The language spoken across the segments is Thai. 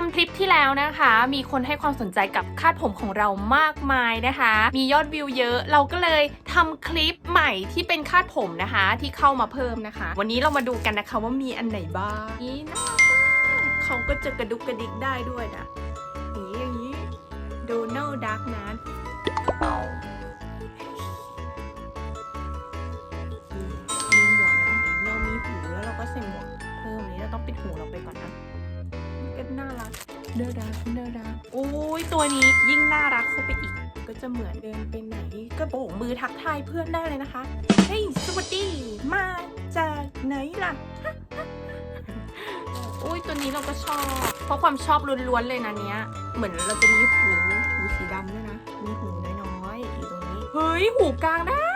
ทำคลิปที่แล้วนะคะ มีคนให้ความสนใจกับคาดผมของเรามากมายนะคะ มียอดวิวเยอะ เราก็เลยทำคลิปใหม่ที่เป็นคาดผมนะคะ ที่เข้ามาเพิ่มนะคะ วันนี้เรามาดูกันนะคะว่ามีอันไหนบ้างนี่น่ารักมากเขาก็จะกระดุกกระดิกได้ด้วยนะอย่างนี้อย่างนี้โดนัลด์ดักนะ รักเดอรักเดอรักโอ้ยตัวนี้ยิ่งน่ารักเข้าไปอีก ก็จะเหมือนเดินไปไหน ก็โบกมือทักทายเพื่อนได้เลยนะคะ เฮ้ยสวัสดี มาจากไหนล่ะโอ้ยตัวนี้เราก็ชอบ เพราะความชอบล้วนๆเลยนะเนี้ย เหมือนเราจะมีหูหูสีดำด้วยนะ มีหูน้อยๆอยู่ตรงนี้ เฮ้ยหูกลางได้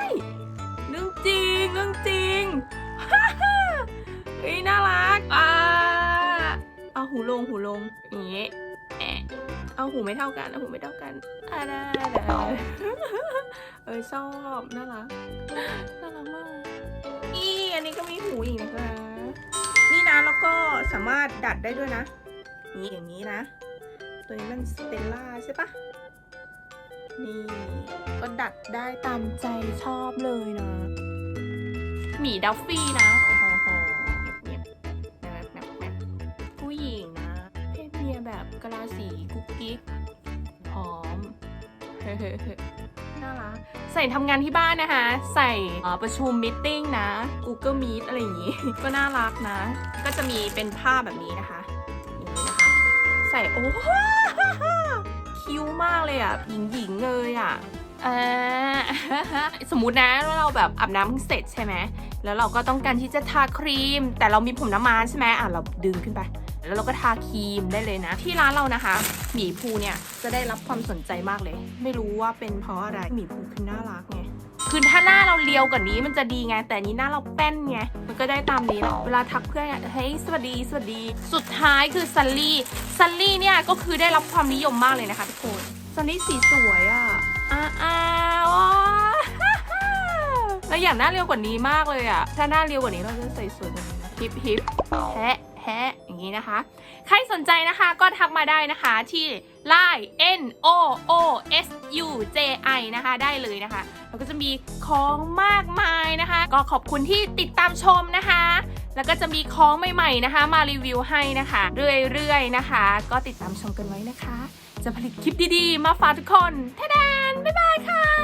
เอาหูลงหูลงอย่างงี้แอะเอาหูไม่เท่ากันเอาหูไม่เท่ากันอ่าได้ได้เออชอบน่ารักน่ารักมากอีอันนี้ก็มีหูอีกนะคะ นี่นะแล้วก็สามารถดัดได้ด้วยนะนี่อย่างนี้นะ ตัวนี้มันสเตลล่าใช่ปะนี่ก็ดัดได้ตามใจชอบเลยนะหมีดัฟฟี่นะ กะลาสีกุ๊กกิ๊กหอมน่ารักใส่ทำงานที่บ้านนะคะ ใส่ประชุมมิทติ้งนะ Google Meet อะไรอย่างงี้ ก็น่ารักนะ ก็จะมีเป็นผ้าแบบนี้นะคะอย่างนี้นะคะ ใส่โอ้โหคิ้วมากเลยอะหญิงหญิงๆเลยอะอสมมุตินะว่าเราแบบอาบน้ำเพิ่งเสร็จใช่ไหมแล้วเราก็ต้องการที่จะทาครีม แต่เรามีผมน้ำมันใช่ไหมอะเราดึงขึ้นไป แล้วเราก็ทาครีมได้เลยนะ ที่ร้านเรานะคะ หมีภูเนี่ยจะได้รับความสนใจมากเลย ไม่รู้ว่าเป็นเพราะอะไรหมีภูคือน่ารักไงคือถ้าหน้าเราเลียวกว่านี้มันจะดีไง แต่อันนี้หน้าเราแป้นไง มันก็ได้ตามนี้แหละเวลาทักเพื่อนอะเฮ้ยสวัสดี สวัสดี สุดท้ายคือซันลี่ซันลี่เนี่ยก็คือได้รับความนิยมมากเลยนะคะทุกคนซันลี่สีสวยอะอ้าอ้าวอ๋อเราอยากหน้าเรียวกว่านี้มากเลยอะถ้าหน้าเรียวกว่านี้เราจะใส่สวยกว่านี้นะฮิปฮิปแฮะ แฮะอย่างนี้นะคะ ใครสนใจนะคะก็ทักมาได้นะคะที่ line n o o s u j i นะคะได้เลยนะคะแล้วก็จะมีของมากมายนะคะ ก็ขอบคุณที่ติดตามชมนะคะ แล้วก็จะมีของใหม่ๆนะคะ มารีวิวให้นะคะ เรื่อยๆนะคะ ก็ติดตามชมกันไว้นะคะ จะผลิตคลิปดีๆ มาฝากทุกคนท่าดนบ๊ายบายค่ะ